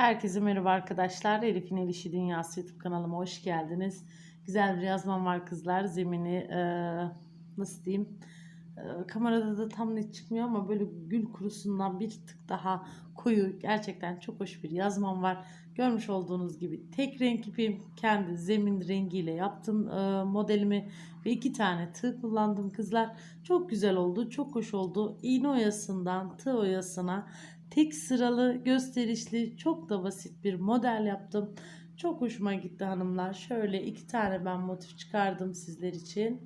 Herkese merhaba arkadaşlar. Elif'in El İşi Dünyası YouTube kanalıma hoş geldiniz. Güzel bir yazmam var kızlar. Zemini eee, nasıl diyeyim? Eee, kamerada da tam net çıkmıyor ama böyle gül kurusundan bir tık daha koyu. Gerçekten çok hoş bir yazmam var. Görmüş olduğunuz gibi tek renk ipim. Kendi zemin rengiyle yaptım eee, modelimi. Ve iki tane tığ kullandım kızlar. Çok güzel oldu. Çok hoş oldu. İğne oyasından tığ oyasına tek sıralı gösterişli çok da basit bir model yaptım. Çok hoşuma gitti hanımlar. Şöyle iki tane ben motif çıkardım sizler için.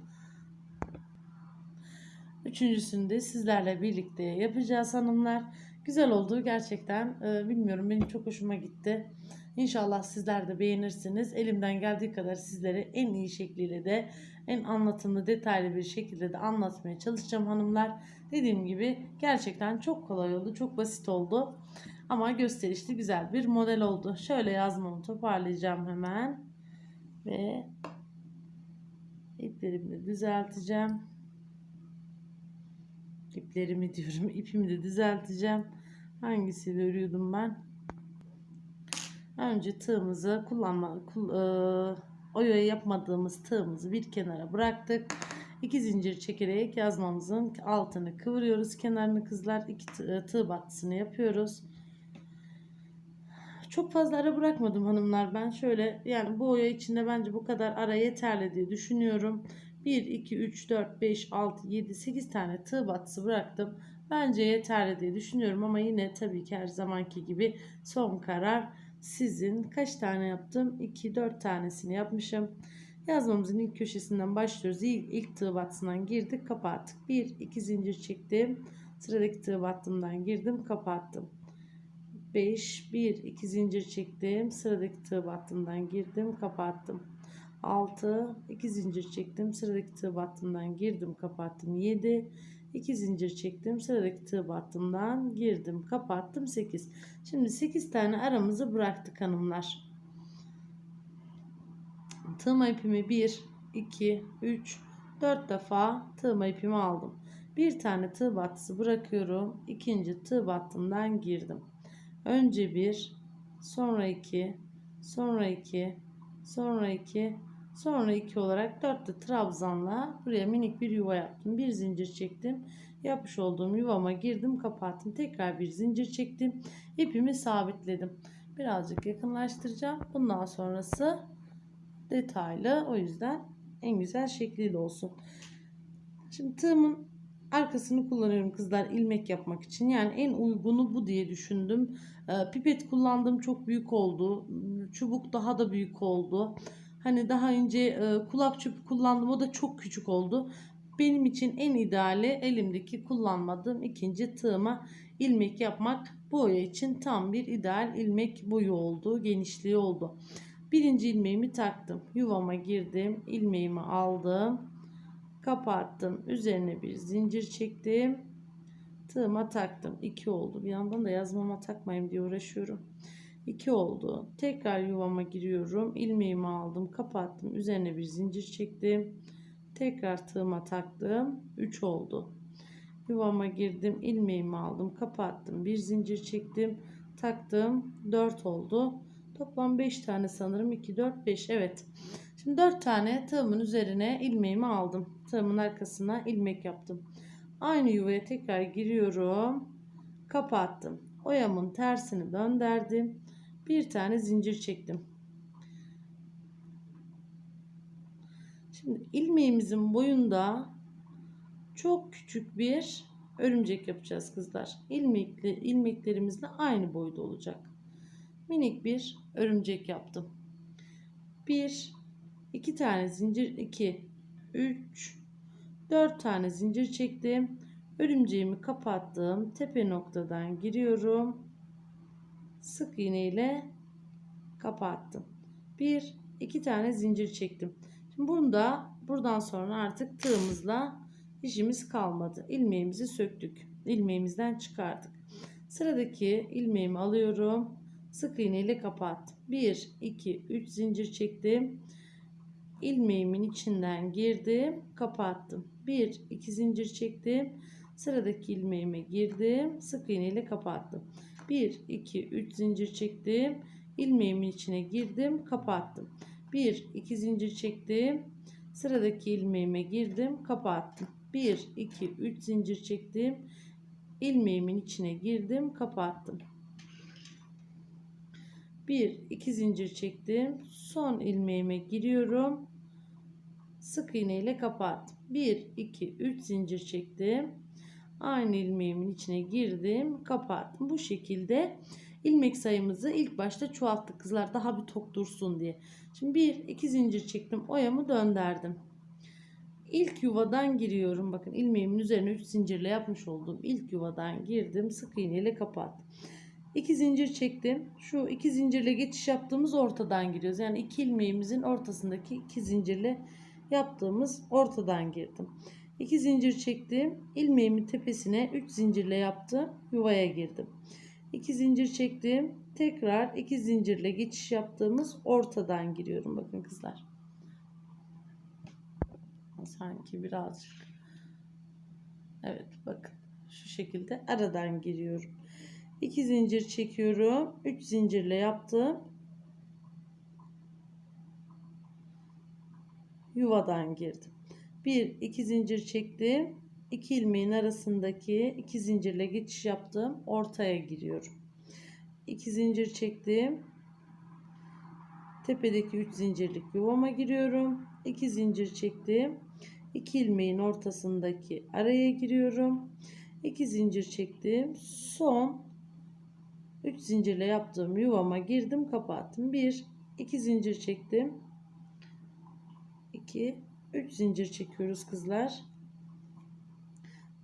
Üçüncüsünü de sizlerle birlikte yapacağız hanımlar. Güzel oldu gerçekten. Ee, bilmiyorum benim çok hoşuma gitti. İnşallah sizler de beğenirsiniz. Elimden geldiği kadar sizlere en iyi şekliyle de en anlatımlı detaylı bir şekilde de anlatmaya çalışacağım hanımlar. Dediğim gibi gerçekten çok kolay oldu. Çok basit oldu. Ama gösterişli güzel bir model oldu. Şöyle yazmamı toparlayacağım hemen. Ve iplerimi de düzelteceğim. İplerimi diyorum. ipimi de düzelteceğim. Hangisiyle örüyordum ben? Önce tığımızı kullanma kul, e, oya yapmadığımız tığımızı bir kenara bıraktık. İki zincir çekerek yazmamızın altını kıvırıyoruz. Kenarını kızlar iki tığ, tığ battısını yapıyoruz. Çok fazla ara bırakmadım hanımlar. Ben şöyle yani bu oya içinde bence bu kadar ara yeterli diye düşünüyorum. 1, 2, 3, 4, 5, 6, 7, 8 tane tığ battısı bıraktım. Bence yeterli diye düşünüyorum ama yine tabii ki her zamanki gibi son karar sizin. Kaç tane yaptım? 2, 4 tanesini yapmışım. Yazmamızın ilk köşesinden başlıyoruz. İlk, ilk tığ battısından girdik kapattık. 1, 2 zincir çektim. Sıradaki tığ battımdan girdim kapattım. 5, 1, 2 zincir çektim. Sıradaki tığ battımdan girdim kapattım. 6 2 zincir çektim sıradaki tığ battımdan girdim kapattım 7 2 zincir çektim sıradaki tığ battımdan girdim kapattım 8 şimdi 8 tane aramızı bıraktık hanımlar. Tığma ipimi 1 2 3 4 defa tığma ipimi aldım. Bir tane tığ battısı bırakıyorum ikinci tığ battımdan girdim. Önce bir sonra iki sonra iki sonra iki Sonra 2 olarak 4'lü trabzanla buraya minik bir yuva yaptım. Bir zincir çektim. Yapmış olduğum yuvama girdim kapattım. Tekrar bir zincir çektim. İpimi sabitledim. Birazcık yakınlaştıracağım. Bundan sonrası detaylı. O yüzden en güzel şekliyle olsun. Şimdi tığımın arkasını kullanıyorum kızlar ilmek yapmak için. Yani en uygunu bu diye düşündüm. Pipet kullandım çok büyük oldu. Çubuk daha da büyük oldu. Hani daha önce e, kulak çöpü kullandım. O da çok küçük oldu. Benim için en ideali elimdeki kullanmadığım ikinci tığıma ilmek yapmak. Bu oya için tam bir ideal ilmek boyu oldu. Genişliği oldu. Birinci ilmeğimi taktım. Yuvama girdim. ilmeğimi aldım. Kapattım. Üzerine bir zincir çektim. Tığıma taktım. 2 oldu. Bir yandan da yazmama takmayayım diye uğraşıyorum. 2 oldu. Tekrar yuvama giriyorum. ilmeğimi aldım. Kapattım. Üzerine bir zincir çektim. Tekrar tığıma taktım. 3 oldu. Yuvama girdim. ilmeğimi aldım. Kapattım. Bir zincir çektim. Taktım. 4 oldu. Toplam 5 tane sanırım. 2, 4, 5. Evet. Şimdi 4 tane tığımın üzerine ilmeğimi aldım. Tığımın arkasına ilmek yaptım. Aynı yuvaya tekrar giriyorum. Kapattım. Oyamın tersini döndürdüm bir tane zincir çektim. Şimdi ilmeğimizin boyunda çok küçük bir örümcek yapacağız kızlar. İlmekli, ilmeklerimizle aynı boyda olacak. Minik bir örümcek yaptım. Bir, iki tane zincir, iki, üç, dört tane zincir çektim. Örümceğimi kapattım. Tepe noktadan giriyorum sık iğne ile kapattım. Bir, iki tane zincir çektim. Şimdi bunda buradan sonra artık tığımızla işimiz kalmadı. İlmeğimizi söktük. İlmeğimizden çıkardık. Sıradaki ilmeğimi alıyorum. Sık iğne ile kapattım. 1, 2, 3 zincir çektim. İlmeğimin içinden girdim. Kapattım. 1, 2 zincir çektim. Sıradaki ilmeğime girdim. Sık iğne ile kapattım. 1 2 3 zincir çektim. İlmeğimin içine girdim kapattım. 1 2 zincir çektim. Sıradaki ilmeğime girdim kapattım. 1 2 3 zincir çektim. İlmeğimin içine girdim kapattım. 1 2 zincir çektim. Son ilmeğime giriyorum. Sık iğne ile kapattım. 1 2 3 zincir çektim aynı ilmeğimin içine girdim kapattım bu şekilde ilmek sayımızı ilk başta çoğalttık. Kızlar daha bir tok dursun diye. Şimdi 1 2 zincir çektim oyamı döndürdüm. İlk yuvadan giriyorum. Bakın ilmeğimin üzerine 3 zincirle yapmış olduğum ilk yuvadan girdim sık iğne ile kapattım. 2 zincir çektim. Şu iki zincirle geçiş yaptığımız ortadan giriyoruz. Yani iki ilmeğimizin ortasındaki iki zincirle yaptığımız ortadan girdim 2 zincir çektim. İlmeğimin tepesine 3 zincirle yaptım. Yuvaya girdim. 2 zincir çektim. Tekrar 2 zincirle geçiş yaptığımız ortadan giriyorum. Bakın kızlar. Sanki birazcık. Evet bakın. Şu şekilde aradan giriyorum. 2 zincir çekiyorum. 3 zincirle yaptım. Yuvadan girdim 1 2 zincir çektim. 2 ilmeğin arasındaki 2 zincirle geçiş yaptım. Ortaya giriyorum. 2 zincir çektim. Tepedeki 3 zincirlik yuvama giriyorum. 2 zincir çektim. 2 ilmeğin ortasındaki araya giriyorum. 2 zincir çektim. Son 3 zincirle yaptığım yuvama girdim kapattım. 1 2 zincir çektim. 2 3 zincir çekiyoruz kızlar.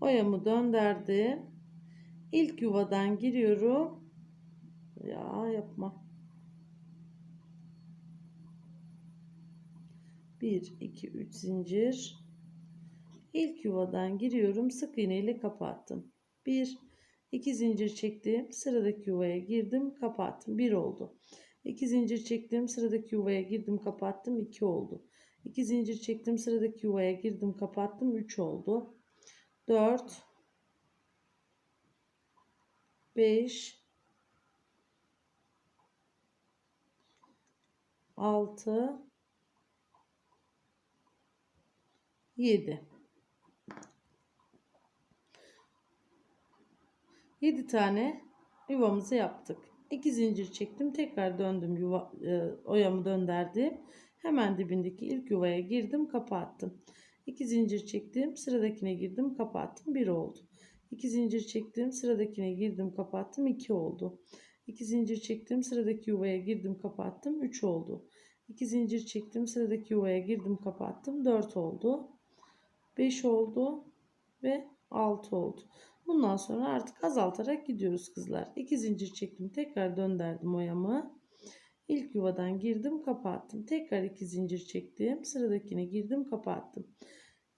Oyamı döndürdüm. İlk yuvadan giriyorum. Ya yapma. 1 2 3 zincir. İlk yuvadan giriyorum. Sık iğne ile kapattım. 1 2 zincir çektim. Sıradaki yuvaya girdim. Kapattım. 1 oldu. 2 zincir çektim. Sıradaki yuvaya girdim. Kapattım. 2 oldu 2 zincir çektim sıradaki yuvaya girdim kapattım 3 oldu 4 5 6 7 7 tane yuvamızı yaptık. 2 zincir çektim. Tekrar döndüm yuva e, oyamı döndürdüm. Hemen dibindeki ilk yuvaya girdim, kapattım. 2 zincir çektim, sıradakine girdim, kapattım. 1 oldu. 2 zincir çektim, sıradakine girdim, kapattım. 2 oldu. 2 zincir çektim, sıradaki yuvaya girdim, kapattım. 3 oldu. 2 zincir çektim, sıradaki yuvaya girdim, kapattım. 4 oldu. 5 oldu ve 6 oldu. Bundan sonra artık azaltarak gidiyoruz kızlar. 2 zincir çektim. Tekrar döndürdüm oyamı. İlk yuvadan girdim kapattım. Tekrar 2 zincir çektim. Sıradakine girdim kapattım.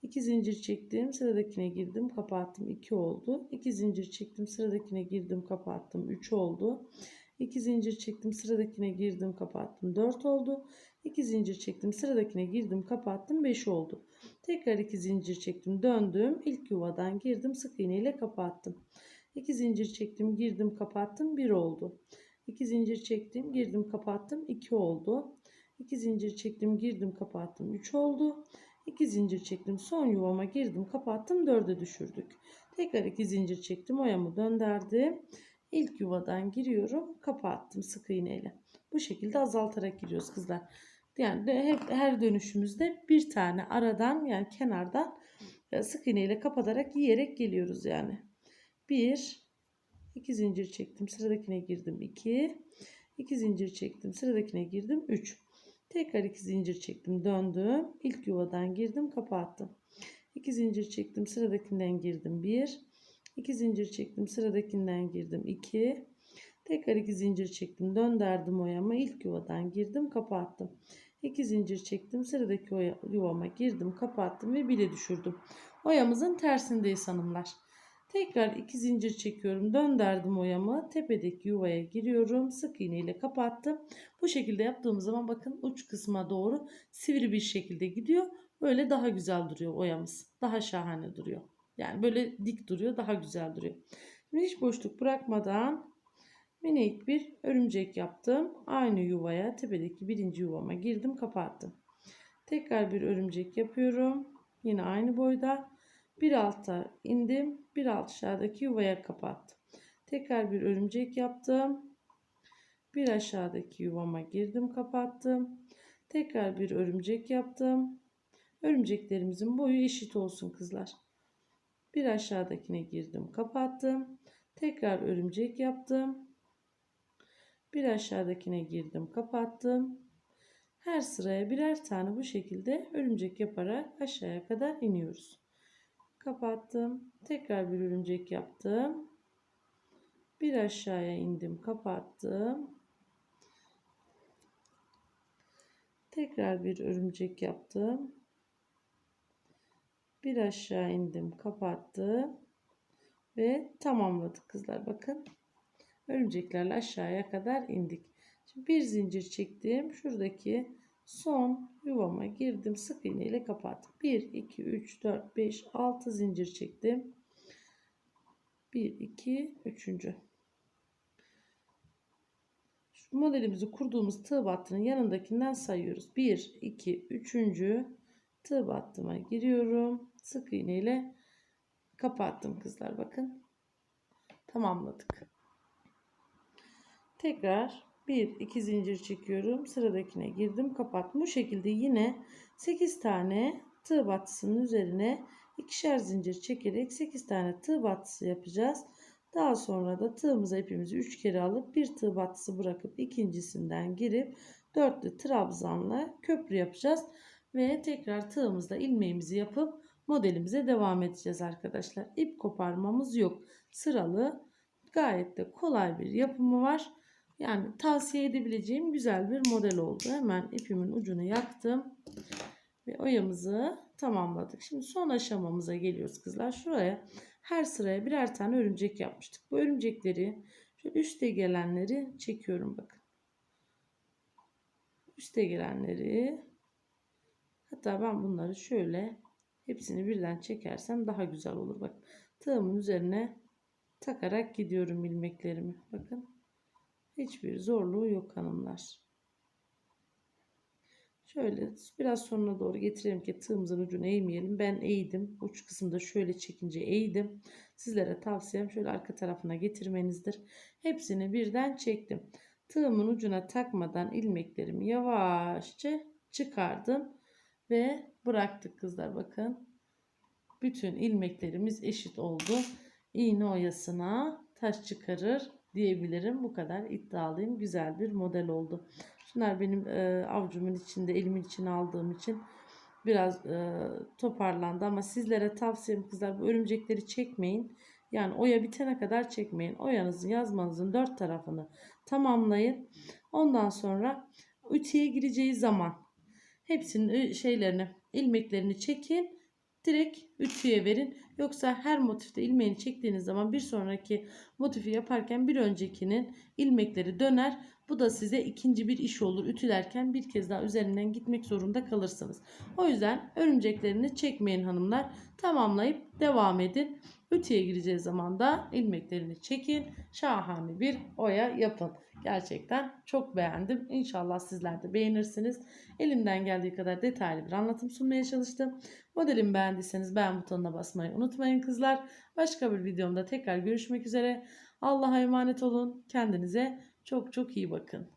2 zincir çektim. Sıradakine girdim kapattım. 2 oldu. 2 zincir çektim. Sıradakine girdim kapattım. 3 oldu. 2 zincir çektim. Sıradakine girdim kapattım. 4 oldu. 2 zincir çektim. Sıradakine girdim kapattım. 5 oldu. Tekrar 2 zincir çektim. Döndüm. İlk yuvadan girdim. Sık iğne ile kapattım. 2 zincir çektim. Girdim kapattım. 1 oldu. 2 zincir çektim. Girdim kapattım. 2 oldu. 2 zincir çektim. Girdim kapattım. 3 oldu. 2 zincir çektim. Son yuvama girdim kapattım. 4'e düşürdük. Tekrar 2 zincir çektim. Oyamı döndürdüm. İlk yuvadan giriyorum. Kapattım sık iğneyle. Bu şekilde azaltarak giriyoruz kızlar. Yani hep her dönüşümüzde bir tane aradan yani kenardan e, sık iğneyle kapatarak yiyerek geliyoruz yani. 1 2 zincir çektim. Sıradakine girdim 2 2 zincir çektim. Sıradakine girdim 3 Tekrar 2 zincir çektim. Döndüm. İlk yuvadan girdim, kapattım. 2 zincir çektim. Sıradakinden girdim 1 2 zincir çektim. Sıradakinden girdim 2 Tekrar 2 zincir çektim. Döndürdüm oyama. İlk yuvadan girdim, kapattım. 2 zincir çektim. Sıradaki yuvama girdim, kapattım ve bile düşürdüm. Oyamızın tersindeyiz hanımlar. Tekrar 2 zincir çekiyorum. Döndürdüm oyamı. Tepedeki yuvaya giriyorum. Sık iğne ile kapattım. Bu şekilde yaptığımız zaman bakın uç kısma doğru sivri bir şekilde gidiyor. Böyle daha güzel duruyor oyamız. Daha şahane duruyor. Yani böyle dik duruyor. Daha güzel duruyor. Şimdi hiç boşluk bırakmadan minik bir örümcek yaptım. Aynı yuvaya tepedeki birinci yuvama girdim kapattım. Tekrar bir örümcek yapıyorum. Yine aynı boyda. Bir alta indim. Bir alt aşağıdaki yuvaya kapattım. Tekrar bir örümcek yaptım. Bir aşağıdaki yuvama girdim kapattım. Tekrar bir örümcek yaptım. Örümceklerimizin boyu eşit olsun kızlar. Bir aşağıdakine girdim kapattım. Tekrar örümcek yaptım. Bir aşağıdakine girdim kapattım. Her sıraya birer tane bu şekilde örümcek yaparak aşağıya kadar iniyoruz. Kapattım. Tekrar bir örümcek yaptım. Bir aşağıya indim kapattım. Tekrar bir örümcek yaptım. Bir aşağı indim kapattım. Ve tamamladık kızlar bakın. Örümceklerle aşağıya kadar indik. Şimdi bir zincir çektim. Şuradaki son yuvama girdim. Sık iğne ile kapattım. 1, 2, 3, 4, 5, 6 zincir çektim. 1, 2, 3. Şu modelimizi kurduğumuz tığ battının yanındakinden sayıyoruz. 1, 2, 3. tığ battıma giriyorum. Sık iğne ile kapattım kızlar bakın. Tamamladık. Tekrar 1 2 zincir çekiyorum. Sıradakine girdim, kapattım. Bu şekilde yine 8 tane tığ battısının üzerine ikişer zincir çekerek 8 tane tığ battısı yapacağız. Daha sonra da tığımıza ipimizi 3 kere alıp bir tığ battısı bırakıp ikincisinden girip dörtlü trabzanla köprü yapacağız ve tekrar tığımızda ilmeğimizi yapıp modelimize devam edeceğiz arkadaşlar. İp koparmamız yok. Sıralı gayet de kolay bir yapımı var. Yani tavsiye edebileceğim güzel bir model oldu. Hemen ipimin ucunu yaktım. Ve oyamızı tamamladık. Şimdi son aşamamıza geliyoruz kızlar. Şuraya her sıraya birer tane örümcek yapmıştık. Bu örümcekleri şöyle üste gelenleri çekiyorum bakın. Üste gelenleri hatta ben bunları şöyle hepsini birden çekersem daha güzel olur. Bak tığımın üzerine takarak gidiyorum ilmeklerimi. Bakın. Hiçbir zorluğu yok hanımlar. Şöyle biraz sonuna doğru getirelim ki tığımızın ucunu eğmeyelim. Ben eğdim. Uç kısımda şöyle çekince eğdim. Sizlere tavsiyem şöyle arka tarafına getirmenizdir. Hepsini birden çektim. Tığımın ucuna takmadan ilmeklerimi yavaşça çıkardım. Ve bıraktık kızlar bakın. Bütün ilmeklerimiz eşit oldu. İğne oyasına taş çıkarır diyebilirim. Bu kadar iddialıyım. Güzel bir model oldu. Şunlar benim e, avcumun içinde, elimin içine aldığım için biraz e, toparlandı. Ama sizlere tavsiyem kızlar bu örümcekleri çekmeyin. Yani oya bitene kadar çekmeyin. Oyanızın yazmanızın dört tarafını tamamlayın. Ondan sonra ütüye gireceği zaman hepsinin şeylerini, ilmeklerini çekin direkt ütüye verin. Yoksa her motifte ilmeğini çektiğiniz zaman bir sonraki motifi yaparken bir öncekinin ilmekleri döner. Bu da size ikinci bir iş olur. Ütülerken bir kez daha üzerinden gitmek zorunda kalırsınız. O yüzden örümceklerini çekmeyin hanımlar. Tamamlayıp devam edin. Ütüye gireceği zaman da ilmeklerini çekin. Şahane bir oya yapın. Gerçekten çok beğendim. İnşallah sizler de beğenirsiniz. Elimden geldiği kadar detaylı bir anlatım sunmaya çalıştım. Modelimi beğendiyseniz beğen butonuna basmayı unutmayın kızlar. Başka bir videomda tekrar görüşmek üzere. Allah'a emanet olun. Kendinize çok çok iyi bakın.